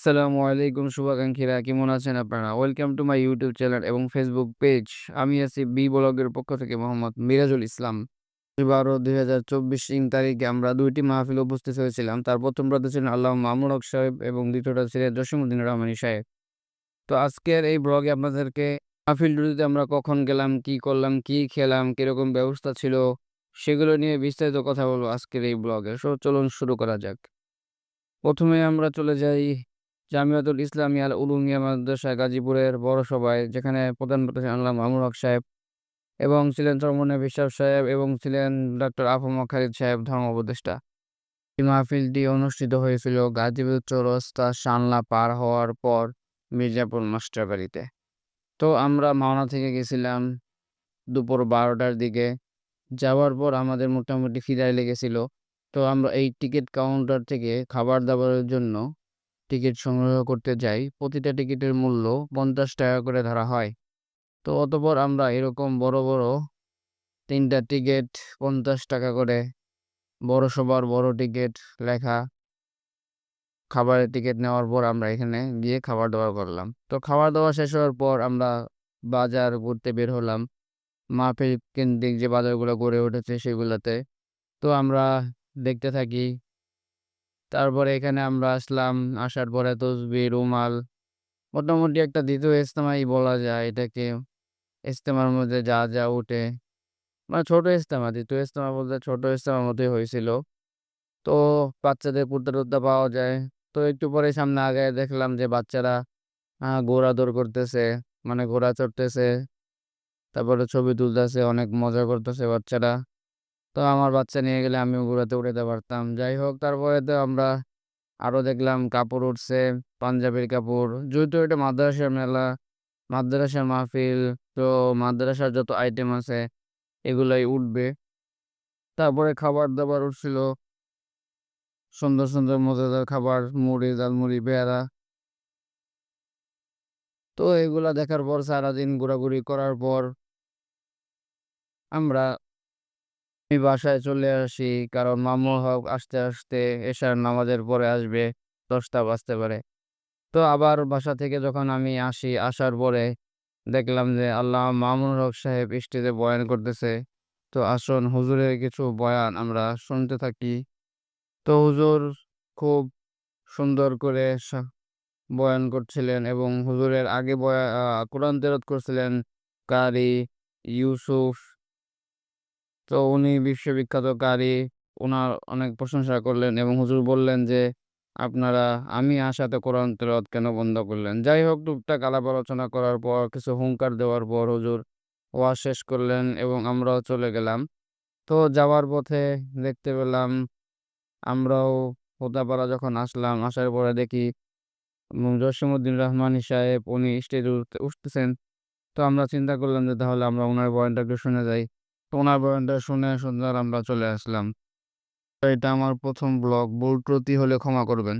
আসসালামু আলাইকুম শুভাকাঙ্ক্ষীরা কেমন আছেন আপনারা? Welcome to my YouTube channel এবং ফেসবুক পেজ। আমি আছি বি ব্লগের পক্ষ থেকে মোহাম্মদ মিরাজুল ইসলাম। ১২-২০২৪ ইং তারিখে আমরা দুইটি মাহফিল উপস্থিত হয়েছিলাম। তার ১ম টাতে ছিলেন আল্লামা মামুন হক সাহেব এবং দ্বিতীয়টা ছিলেন জসীমউদ্দিন রহমানী সাহেব। তো আজকের এই ব্লগে আপনাদেরকে মাহফিল দুটিতে আমরা কখন গেলাম, কি করলাম, কি খেলাম, কীরকম ব্যবস্থা ছিল সেগুলো নিয়ে বিস্তারিত কথা বলব আজকের এই ব্লগে। সো চলুন শুরু করা যাক। প্রথমে আমরা চলে যাই জামিয়াতুল ইসলামিয়া আল উলুমিয়া মাদ্রাসা, গাজীপুরের বড় সভায়, যেখানে প্রধান ছিলেন আল্লামা মামুন হক সাহেব এবং ছিলেন চরমনে বিশ্বাস সাহেব এবং ছিলেন ডক্টর আফম খালিদ সাহেব, ধর্ম উপদেষ্টা। এই মাহফিলটি অনুষ্ঠিত হয়েছিল গাজীপুর চৌরাস্তা শানলা পার হওয়ার পর মির্জাপুর মাস্টারবাড়িতে। তো আমরা মাওনা থেকে গেছিলাম দুপুর ১২টার দিকে। যাওয়ার পর আমাদের মোটামুটি খিদায় লেগেছিল। তো আমরা এই টিকিট কাউন্টার থেকে খাবার-দাবারের জন্য টিকিট সংগ্রহ করতে যাই। প্রতিটা টিকিটের মূল্য ৳৫০ করে ধরা হয়। তো অতপর আমরা এরকম বড়, বড় ৩ টা টিকিট ৳৫০ করে বড় সবার বড় টিকিট লেখা খাবারের টিকিট নেওয়ার পর আমরা এখানে গিয়ে খাবার-দাবার করলাম। তো খাবার দাবার শেষ হওয়ার পর আমরা বাজার ঘুরতে বের হলাম। মাহফিল কেন্দ্রিক যে বাজারগুলো গড়ে উঠেছে সেগুলোতে তো আমরা দেখতে থাকি। তারপরে এখানে আমরা আসলাম। আসার পরে তসবি রুমাল মোটামুটি একটা দ্বিতীয় ইজতেমাই বলা যায় এটাকে। ইজতেমার মধ্যে যা, যা উঠে মানে ছোট ইজতেমা, দ্বিতীয় ইজতেমা বলতে ছোট ইজতেমার মতোই হয়েছিল। তো বাচ্চাদের কুর্তা-টুর্তা পাওয়া যায়। তো একটু পরে সামনে আগে দেখলাম যে বাচ্চারা ঘোড়া দৌড় করতেছে, মানে ঘোড়া চড়তেছে। তারপরে ছবি তুলতেছে, অনেক মজা করতেছে বাচ্চারা। তো আমার বাচ্চা নিয়ে গেলে আমিও ঘোড়াতে উঠাইতে পারতাম। যাই হোক তারপরে তো আমরা আরও দেখলাম কাপড় উঠছে, পাঞ্জাবির কাপড়। যেহেতু এটা মাদ্রাসার মেলা, মাদ্রাসার মাহফিল তো মাদ্রাসার যত আইটেম আছে এগুলাই উঠবে। তারপরে খাবার-দাবার উঠছিল। সুন্দর, সুন্দর মজাদার খাবার মুড়ি, ঝালমুড়ি, পেয়ারা। তো এগুলা দেখার পর সারাদিন ঘোরাঘুরি করার পর আমরা আমি বাসায় চলে আসি। কারণ মামুন হক আসতে, আসতে এশার নামাজের পরে আসবে। ১০টা বাজতে পারে। তো আবার বাসা থেকে যখন আমি আসি, আসার পরে দেখলাম যে আল্লাহ মামুন হক সাহেব স্টেজে বয়ান করতেছে। তো আসুন হুজুরের কিছু বয়ান আমরা শুনতে থাকি। তো হুজুর খুব সুন্দর করে বয়ান করছিলেন এবং হুজুরের আগে বয়া কোরআন তেলাওয়াত করছিলেন কারি ইউসুফ। তো উনি বিশ্ববিখ্যাত কারি। উনার অনেক প্রশংসা করলেন এবং হুজুর বললেন যে, "আপনারা আমি আসাতে কোরআন তেলাওয়াত কেন বন্ধ করলেন?" যাই হোক টুকটাক আলাপ আলোচনা করার পর কিছু হুঙ্কার দেওয়ার পর হুজুর ওয়াজ শেষ করলেন এবং আমরাও চলে গেলাম। তো যাওয়ার পথে দেখতে পেলাম আমরাও হোদাপাড়া যখন আসলাম, আসার পরে দেখি উম জসীমউদ্দিন রহমানী সাহেব উনি স্টেজে উঠতে উঠতেছেন। তো আমরা চিন্তা করলাম যে তাহলে আমরা ওনার বয়ানটা একটু শুনে যাই। বয়ানটা শুনে সুন্দর আমরা চলে আসলাম। তো এটা আমার প্রথম ব্লগ। ভুল ত্রুটি হলে ক্ষমা করবেন।